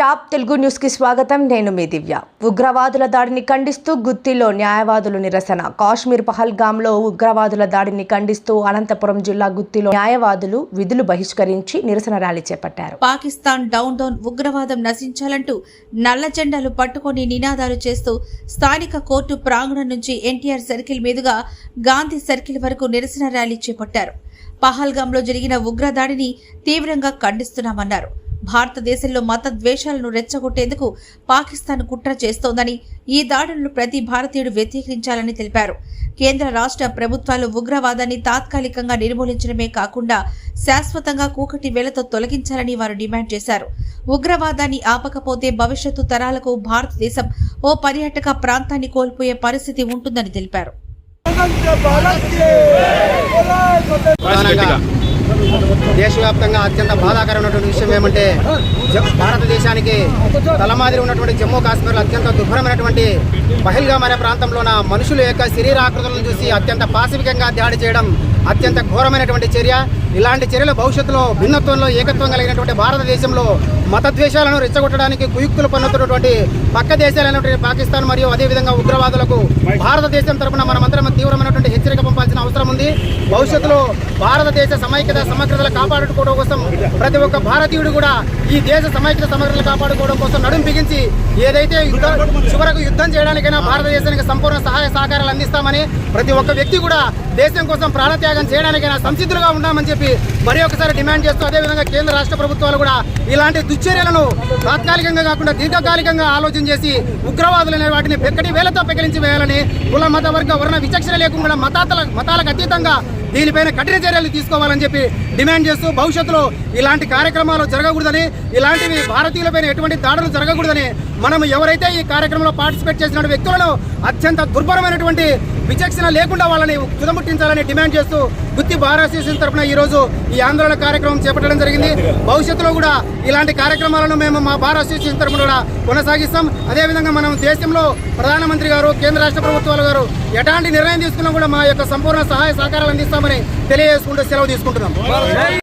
Top Telugu న్యూస్కి స్వాగతం. నేను మీ దివ్య. ఉగ్రవాదుల దాడిని ఖండిస్తూ గుత్తిలో న్యాయవాదులు నిరసన. కాశ్మీర్ పహల్గాంలో ఉగ్రవాదుల దాడిని ఖండిస్తూ అనంతపురం జిల్లా గుత్తిలో న్యాయవాదులు విధులు బహిష్కరించి నిరసన ర్యాలీ చేపట్టారు. పాకిస్తాన్ డౌన్ డౌన్ ఉగ్రవాదం నశించాలంటూ నల్ల జెండాలు పట్టుకొని నినాదాలు చేస్తూ స్థానిక కోర్టు ప్రాంగణం నుంచి ఎన్టీఆర్ సర్కిల్ మీదుగా గాంధీ సర్కిల్ వరకు నిరసన ర్యాలీ చేపట్టారు. పహల్గాంలో జరిగిన ఉగ్రదాడిని తీవ్రంగా ఖండిస్తున్నామన్నారు. భారతదేశంలో మత ద్వేషాలను రెచ్చగొట్టేందుకు పాకిస్తాన్ కుట్ర చేస్తోందని ఈ దాడులను ప్రతి భారతీయుడు వ్యతిరేకించాలని తెలిపారు. కేంద్ర రాష్ట్ర ప్రభుత్వాలు ఉగ్రవాదాన్ని తాత్కాలికంగా నిర్మూలించడమే కాకుండా శాశ్వతంగా కూకటి వేలతో తొలగించాలని వారు డిమాండ్ చేశారు. ఉగ్రవాదాన్ని ఆపకపోతే భవిష్యత్తు తరాలకు భారతదేశం ఓ పర్యాటక ప్రాంతాన్ని కోల్పోయే పరిస్థితి ఉంటుందని తెలిపారు. దేశవ్యాప్తంగా అత్యంత బాధాకరమైనటువంటి విషయం ఏమంటే భారతదేశానికి తలమాదిరి ఉన్నటువంటి జమ్మూ కాశ్మీర్లో అత్యంత దుర్భరమైనటువంటి పహిల్గామ్ అనే ప్రాంతంలోన మనుషుల యొక్క శరీరాకృతులను చూసి అత్యంత పాశవికంగా దాడి చేయడం అత్యంత ఘోరమైనటువంటి చర్య. ఇలాంటి చర్యలు భవిష్యత్తులో భిన్నత్వంలో ఏకత్వం కలిగినటువంటి భారతదేశంలో మత ద్వేషాలను రెచ్చగొట్టడానికి కుయుక్తులు పన్నుతున్నటువంటి పక్క దేశాలైనటువంటి పాకిస్తాన్ మరియు అదేవిధంగా ఉగ్రవాదులకు భారతదేశం తరపున మనమందరం తీవ్రమైనటువంటి హెచ్చరిక పంప భవిష్యత్తులో భారతదేశ సమైక్యత సమగ్రతలు కాపాడుకోవడం కోసం ప్రతి ఒక్క భారతీయుడు కూడా ఈ దేశ సమైక్యత సమగ్రతలు కాపాడుకోవడం కోసం నడుం బిగించి ఏదైతే యుద్ధం చివరకు యుద్ధం చేయడానికైనా భారతదేశానికి సంపూర్ణ సహాయ సహకారాలు అందిస్తామని ప్రతి ఒక్క వ్యక్తి కూడా దేశం కోసం ప్రాణత్యాగం చేయడానికైనా సంసిద్ధులుగా ఉన్నామని చెప్పి మరి ఒకసారి డిమాండ్ చేస్తూ అదేవిధంగా కేంద్ర రాష్ట్ర ప్రభుత్వాలు కూడా ఇలాంటి దుశ్చర్యలను తాత్కాలికంగా కాకుండా దీర్ఘకాలికంగా ఆలోచన చేసి ఉగ్రవాదులు అనే వాటిని పెక్కడి వేలతో పెకిలించి వేయాలని కుల మత వర్గ వర్ణ విచక్షణ లేకుండా మతాల మతాలకు అతీతంగా దీనిపైన కఠిన చర్యలు తీసుకోవాలని చెప్పి డిమాండ్ చేస్తూ భవిష్యత్తులో ఇలాంటి కార్యక్రమాలు జరగకూడదని ఇలాంటివి భారతీయులపైన ఎటువంటి దాడులు జరగకూడదని మనం ఎవరైతే ఈ కార్యక్రమంలో పార్టిసిపేట్ చేసిన వ్యక్తులను అత్యంత దుర్భరమైనటువంటి విచక్షణ లేకుండా వాళ్ళని తుదముట్టించాలని డిమాండ్ చేస్తూ గుత్తి బార్ అసోసియేషన్ తరఫున ఈ ఈ ఆందోళన కార్యక్రమం చేపట్టడం జరిగింది. భవిష్యత్తులో కూడా ఇలాంటి కార్యక్రమాలను మేము మా బార్ అసోసియేషన్ తరఫున కూడా కొనసాగిస్తాం. అదేవిధంగా మనం దేశంలో ప్రధానమంత్రి గారు కేంద్ర రాష్ట్ర ప్రభుత్వాలు గారు ఎలాంటి నిర్ణయం తీసుకున్నా కూడా మా యొక్క సంపూర్ణ సహాయ సహకారాలు అందిస్తామని తెలియజేసుకుంటూ సెలవు తీసుకుంటున్నాం.